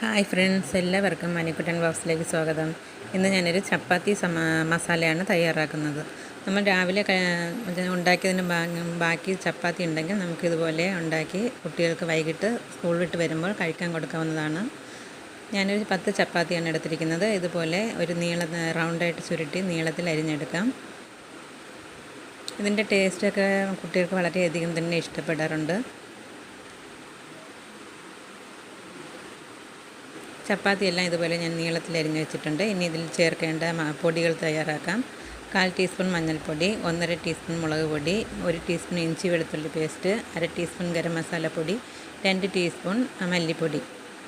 Hi friends എല്ലാവർക്കും മണിക്കുട്ടൻ ബോക്സിലേക്ക് സ്വാഗതം. ഇന്ന് ഞാനൊരു ചപ്പാത്തി സമ മസാലയാണ് തയ്യാറാക്കുന്നത്. നമ്മൾ രാവിലെ ഉണ്ടാക്കിയതിന് ബാക്കി ചപ്പാത്തി ഉണ്ടെങ്കിൽ നമുക്കിതുപോലെ ഉണ്ടാക്കി കുട്ടികൾക്ക് വൈകിട്ട് സ്കൂൾ വിട്ട് വരുമ്പോൾ കഴിക്കാൻ കൊടുക്കാവുന്നതാണ്. ഞാനൊരു പത്ത് ചപ്പാത്തിയാണ് എടുത്തിരിക്കുന്നത്. ഇതുപോലെ ഒരു നീള റൗണ്ടായിട്ട് ചുരുട്ടി നീളത്തിൽ അരിഞ്ഞെടുക്കാം. ഇതിന്റെ ടേസ്റ്റൊക്കെ കുട്ടികൾക്ക് വളരെയധികം തന്നെ ഇഷ്ടപ്പെടാറുണ്ട്. ചപ്പാത്തി എല്ലാം ഇതുപോലെ ഞാൻ നീളത്തിൽ അരിഞ്ഞ് വെച്ചിട്ടുണ്ട്. ഇനി ഇതിൽ ചേർക്കേണ്ട പൊടികൾ തയ്യാറാക്കാം. കാൽ ടീസ്പൂൺ മഞ്ഞൾപ്പൊടി ഒന്നര ടീസ്പൂൺ മുളക് പൊടി ഒരു ടീസ്പൂൺ ഇഞ്ചി വെളുത്തുള്ളി പേസ്റ്റ് അര ടീസ്പൂൺ ഗരം മസാലപ്പൊടി രണ്ട് ടീസ്പൂൺ മല്ലിപ്പൊടി.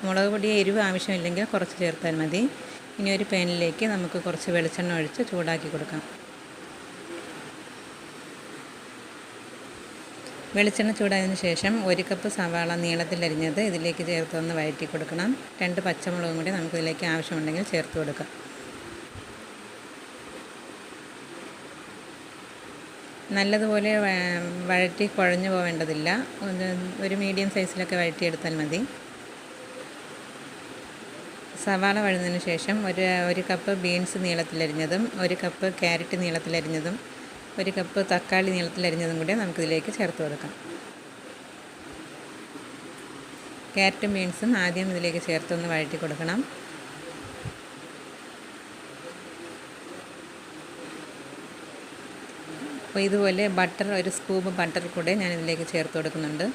മുളക് പൊടി എരിവ് ആവശ്യമില്ലെങ്കിൽ കുറച്ച് ചേർത്താൽ മതി. ഇനി ഒരു പാനിലേക്ക് നമുക്ക് കുറച്ച് വെളിച്ചെണ്ണ ഒഴിച്ച് ചൂടാക്കി കൊടുക്കാം. വെളിച്ചെണ്ണ ചൂടായതിനു ശേഷം ഒരു കപ്പ് സവാള നീളത്തിലരിഞ്ഞത് ഇതിലേക്ക് ചേർത്ത് ഒന്ന് വഴറ്റി കൊടുക്കണം. രണ്ട് പച്ചമുളകും കൂടി നമുക്കിതിലേക്ക് ആവശ്യമുണ്ടെങ്കിൽ ചേർത്ത് കൊടുക്കാം. നല്ലതുപോലെ വഴറ്റി കുഴഞ്ഞു പോവേണ്ടതില്ല. ഒരു മീഡിയം സൈസിലൊക്കെ വഴറ്റിയെടുത്താൽ മതി. സവാള വഴുന്നതിന് ശേഷം ഒരു ഒരു കപ്പ് ബീൻസ് നീളത്തിലരിഞ്ഞതും ഒരു കപ്പ് ക്യാരറ്റ് നീളത്തിലരിഞ്ഞതും ഒരു കപ്പ് തക്കാളി നീളത്തിലരിഞ്ഞതും കൂടി നമുക്കിതിലേക്ക് ചേർത്ത് കൊടുക്കാം. ക്യാരറ്റും ബീൻസും ആദ്യം ഇതിലേക്ക് ചേർത്തൊന്ന് വഴറ്റി കൊടുക്കണം. അപ്പോൾ ഇതുപോലെ ബട്ടർ ഒരു സ്കൂപ്പ് ബട്ടർ കൂടെ ഞാൻ ഇതിലേക്ക് ചേർത്ത് കൊടുക്കുന്നുണ്ട്.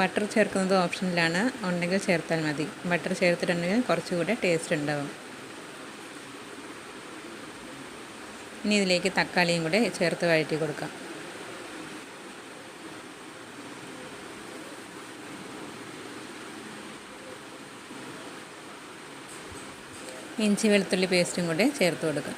ബട്ടർ ചേർക്കുന്നത് ഓപ്ഷനിലാണ് ഉണ്ടെങ്കിൽ ചേർത്താൽ മതി. ബട്ടർ ചേർത്തിട്ടുണ്ടെങ്കിൽ കുറച്ചുകൂടെ ടേസ്റ്റ് ഉണ്ടാവും. ഇനി ഇതിലേക്ക് തക്കാളിയും കൂടെ ചേർത്ത് വഴറ്റി കൊടുക്കാം. ഇഞ്ചി വെളുത്തുള്ളി പേസ്റ്റും കൂടെ ചേർത്ത് കൊടുക്കാം.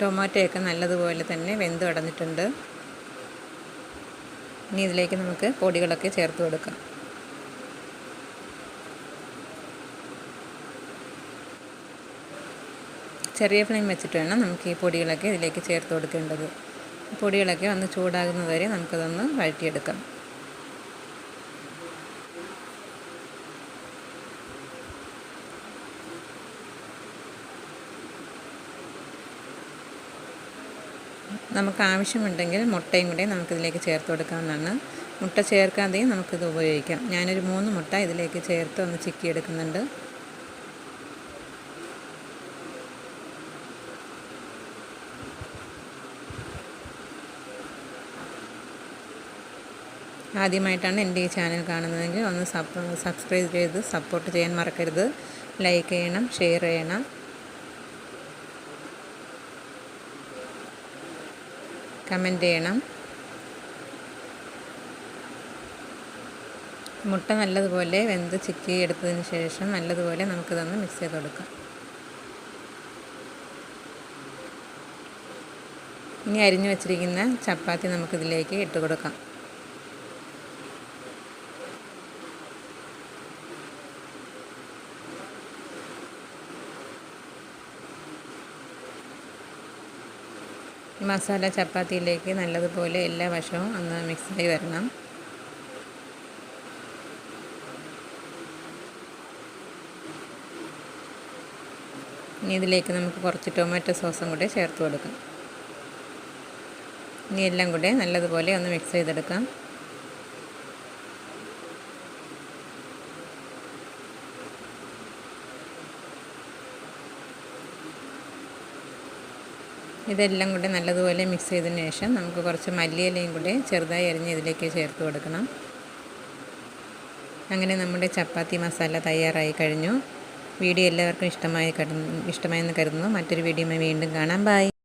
ടൊമാറ്റോയൊക്കെ നല്ലതുപോലെ തന്നെ വെന്ത് കടന്നിട്ടുണ്ട് ഇനി ഇതിലേക്ക് നമുക്ക് പൊടികളൊക്കെ ചേർത്ത് കൊടുക്കാം. ചെറിയ ഫ്ലെയിം വെച്ചിട്ട് വേണം നമുക്ക് ഈ പൊടികളൊക്കെ ഇതിലേക്ക് ചേർത്ത് കൊടുക്കേണ്ടത്. പൊടികളൊക്കെ ഒന്ന് ചൂടാകുന്നതുവരെ നമുക്കതൊന്ന് വഴറ്റിയെടുക്കാം. നമുക്ക് ആവശ്യമുണ്ടെങ്കിൽ മുട്ടയും കൂടെ നമുക്കിതിലേക്ക് ചേർത്ത് കൊടുക്കാവുന്നതാണ്. മുട്ട ചേർക്കാതെയും നമുക്കിത് ഉപയോഗിക്കാം. ഞാനൊരു മൂന്ന് മുട്ട ഇതിലേക്ക് ചേർത്ത് ഒന്ന് ചിക്കി എടുക്കുന്നുണ്ട് ആദ്യമായിട്ടാണ് എന്റെ ഈ ചാനൽ കാണുന്നതെങ്കിൽ ഒന്ന് സബ് സബ്സ്ക്രൈബ് ചെയ്ത് സപ്പോർട്ട് ചെയ്യാൻ മറക്കരുത്. ലൈക്ക് ചെയ്യണം ഷെയർ ചെയ്യണം. കമന്റ് ചെയ്യണം. മുട്ട നല്ലതുപോലെ വെന്ത് ചിക്കി എടുത്തതിന് ശേഷം നല്ലതുപോലെ നമുക്കിതൊന്ന് മിക്സ് ചെയ്ത് കൊടുക്കാം. ഇനി അരിഞ്ഞു വച്ചിരിക്കുന്ന ചപ്പാത്തി നമുക്കിതിലേക്ക് ഇട്ട് കൊടുക്കാം. മസാല ചപ്പാത്തിയിലേക്ക് നല്ലതുപോലെ എല്ലാ വശവും ഒന്ന് മിക്സായി വരണം. ഇനി ഇതിലേക്ക് നമുക്ക് കുറച്ച് ടൊമാറ്റോ സോസും കൂടെ ചേർത്ത് കൊടുക്കാം. ഇനി എല്ലാം കൂടെ നല്ലതുപോലെ ഒന്ന് മിക്സ് ചെയ്തെടുക്കാം. ഇതെല്ലാം കൂടി നല്ലതുപോലെ മിക്സ് ചെയ്തതിന് ശേഷം നമുക്ക് കുറച്ച് മല്ലിയിലയും കൂടി ചെറുതായി അരിഞ്ഞ് ഇതിലേക്ക് ചേർത്ത് കൊടുക്കണം. അങ്ങനെ നമ്മുടെ ചപ്പാത്തി മസാല തയ്യാറായി കഴിഞ്ഞു. വീഡിയോ എല്ലാവർക്കും ഇഷ്ടമായി ഇഷ്ടമായെന്ന് കരുതുന്നു. മറ്റൊരു വീഡിയോയുമായി വീണ്ടും കാണാം. ബൈ